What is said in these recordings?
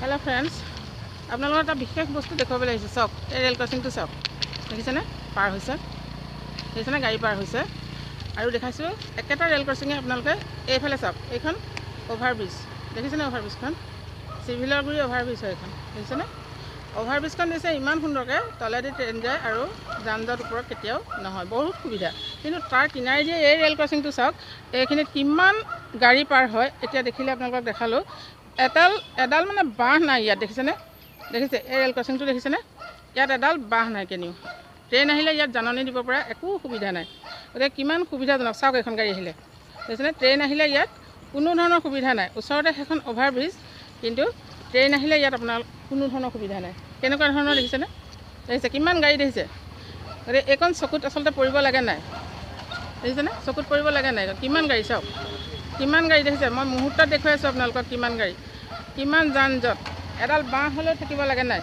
Hello friends আপোনালোকৰ এটা বিশেষ বস্তু দেখুৱাবলৈ আহিছোঁ চাওক এই ৰেল ক্ৰচিংটো চাওক। দেখিছেনে? পাৰ হৈছে। দেখিছেনে? গাড়ী পাৰ হৈছে। আৰু দেখাইছোঁ একেটা ৰেল ক্ৰচিঙে আপোনালোকে এইফালে চাওক এইখন অ'ভাৰ ব্ৰিজ দেখিছেনে অ'ভাৰ ব্ৰিজখন চিভিলৰ গুৰি অ'ভাৰ ব্ৰিজ হয় এইখন। দেখিছেনে? অ'ভাৰ ব্ৰিজখন দিছে ইমান সুন্দৰকৈ তলেদি ট্ৰেইন যায় আৰু যান জঁট ওপৰত কেতিয়াও নহয়। বহুত সুবিধা। কিন্তু তাৰ কিনাৰেদি এই ৰেল ক্ৰচিংটো চাওক এইখিনিত কিমান গাড়ী পাৰ হয় এতিয়া দেখিলে আপোনালোকক দেখালোঁ। এডাল এডাল মানে বাঁহ নাই ইয়াত দেখিছেনে? দেখিছে এই ৰেল ক্ৰচিংটো দেখিছেনে? ইয়াত এডাল বাঁহ নাই কেনিও। ট্ৰেইন আহিলে ইয়াত জাননী দিব পৰা একো সুবিধা নাই। গতিকে কিমান সুবিধাজনক। চাওক এখন গাড়ী আহিলে। দেখিছেনে? ট্ৰেইন আহিলে ইয়াত কোনো ধৰণৰ সুবিধা নাই। ওচৰতে সেইখন অ'ভাৰ ব্ৰিজ কিন্তু ট্ৰেইন আহিলে ইয়াত আপোনাৰ কোনো ধৰণৰ সুবিধা নাই। কেনেকুৱা ধৰণৰ দেখিছেনে? দেখিছে কিমান গাড়ী দেখিছে? গতিকে এইকণ চকুত আচলতে পৰিব লাগে নাই। দেখিছেনে? চকুত পৰিব লাগে নাই। কিমান গাড়ী চাওক। কিমান গাড়ী দেখিছে? মই মুহূৰ্তত দেখুৱাই আছোঁ আপোনালোকক কিমান গাড়ী। কিমান যান জঁট এডাল বাঁহ হ'লেও থাকিব লাগে নাই?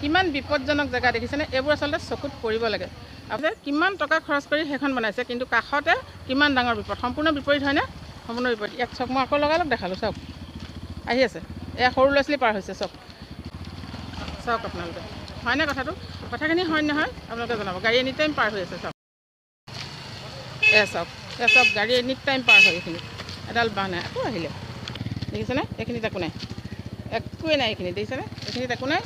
কিমান বিপদজনক জেগা দেখিছেনে? এইবোৰ আচলতে চকুত পৰিব লাগে। আপোনালোকে কিমান টকা খৰচ কৰি সেইখন বনাইছে কিন্তু কাষতে কিমান ডাঙৰ বিপদ? সম্পূৰ্ণ বিপৰীত হয়নে? সম্পূৰ্ণ বিপৰীত। ইয়াক চাওক মই আকৌ লগালগ দেখালোঁ চাওক। আহি আছে। এয়া সৰু ল'ৰা ছোৱালী পাৰ হৈছে চাওক চাওক আপোনালোকে। হয়নে কথাটো? কথাখিনি হয় নহয় আপোনালোকে জনাব। গাড়ী এনি টাইম পাৰ হৈ আছে চাওক। এয়া চাওক এয়া চাওক গাড়ী এনি টাইম পাৰ হয় এইখিনি। এডাল বাঁহ নাই আকৌ আহিলে। দেখিছেনে? এইখিনিত একো নাই। একোৱেই নাই এইখিনিত দেখিছেনে? এইখিনিত একো নাই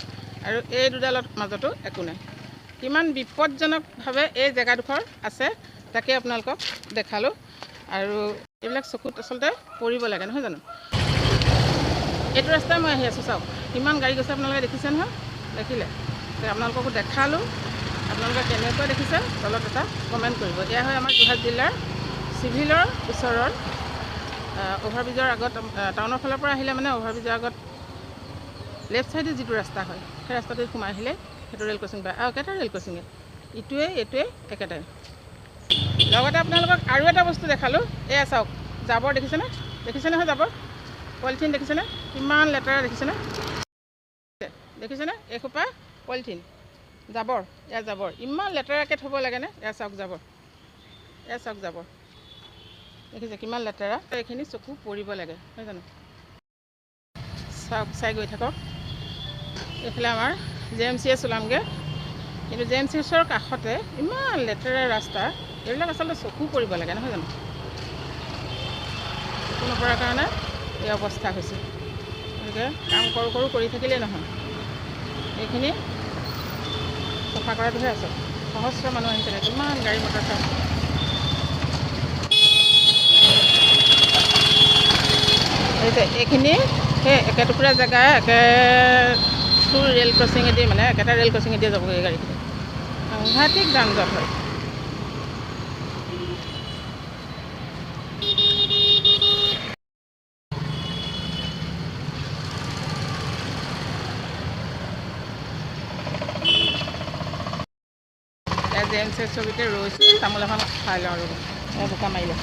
আৰু এই দুডালত মাজতো একো নাই। কিমান বিপদজনকভাৱে এই জেগাডোখৰ আছে তাকে আপোনালোকক দেখালোঁ। আৰু এইবিলাক চকুত আচলতে পৰিব লাগে নহয় জানো? এইটো ৰাস্তাই মই আহি আছোঁ চাওক। কিমান গাড়ী গৈছে আপোনালোকে দেখিছে নহয়? দেখিলে? আপোনালোককো দেখালোঁ। আপোনালোকে কেনেকুৱা দেখিছে? তলত এটা কমেণ্ট কৰিব। এয়া হয় আমাৰ যোৰহাট জিলাৰ চিভিলৰ ওচৰৰ অ'ভাৰব্ৰিজৰ আগত টাউনৰ ফালৰ পৰা আহিলে মানে অ'ভাৰব্ৰিজৰ আগত লেফ্ট ছাইডে যিটো ৰাস্তা হয় সেই ৰাস্তাটোত সোমাই আহিলে সেইটো ৰেল ক্ৰচিং পায় আৰু একেটা ৰেল ক্ৰচিঙে ইটোৱে এইটোৱে একেটাই। লগতে আপোনালোকক আৰু এটা বস্তু দেখালোঁ। এয়া চাওক জাবৰ দেখিছেনে দেখিছে নহয় জাবৰ? পলিথিন দেখিছেনে কিমান লেতেৰা দেখিছেনে দেখিছেনে এসোপা পলিথিন। জাবৰ এয়া জাবৰ। ইমান লেতেৰাকৈ থ'ব লাগেনে এয়া চাওক জাবৰ। এয়া চাওক জাবৰ। দেখিছে কিমান লেতেৰা। এইখিনি চকু পৰিব লাগে নহয় জানো? চাওক চাই গৈ থাকক। এইফালে আমাৰ জে এম চি এছ ওলামগৈ কিন্তু জে এম চি এছৰ কাষতে ইমান লেতেৰা ৰাস্তা এইবিলাক আচলতে চকু পৰিব লাগে নহয় জানো? চকু নপৰাৰ কাৰণে এই অৱস্থা হৈছে। গতিকে কাম কৰোঁ কৰোঁ কৰি থাকিলেই নহয়। এইখিনি চফা কৰাটোহে আছে সহস্ৰ মানুহ আহিছে কিমান গাড়ী মটৰ চাওক হৈছে এইখিনি সেই একেটুকুৰা জেগা একেটো ৰেল ক্ৰচিঙেদি মানে একেটা ৰেল ক্ৰচিঙেদি যাবগৈ গাড়ীখিনি। সাংঘাতিক যান জঁট হয়। জে এম চি ছবিতে ৰৈছোঁ তামোল এখন খাই লওঁ আৰু বোকা মাৰিলে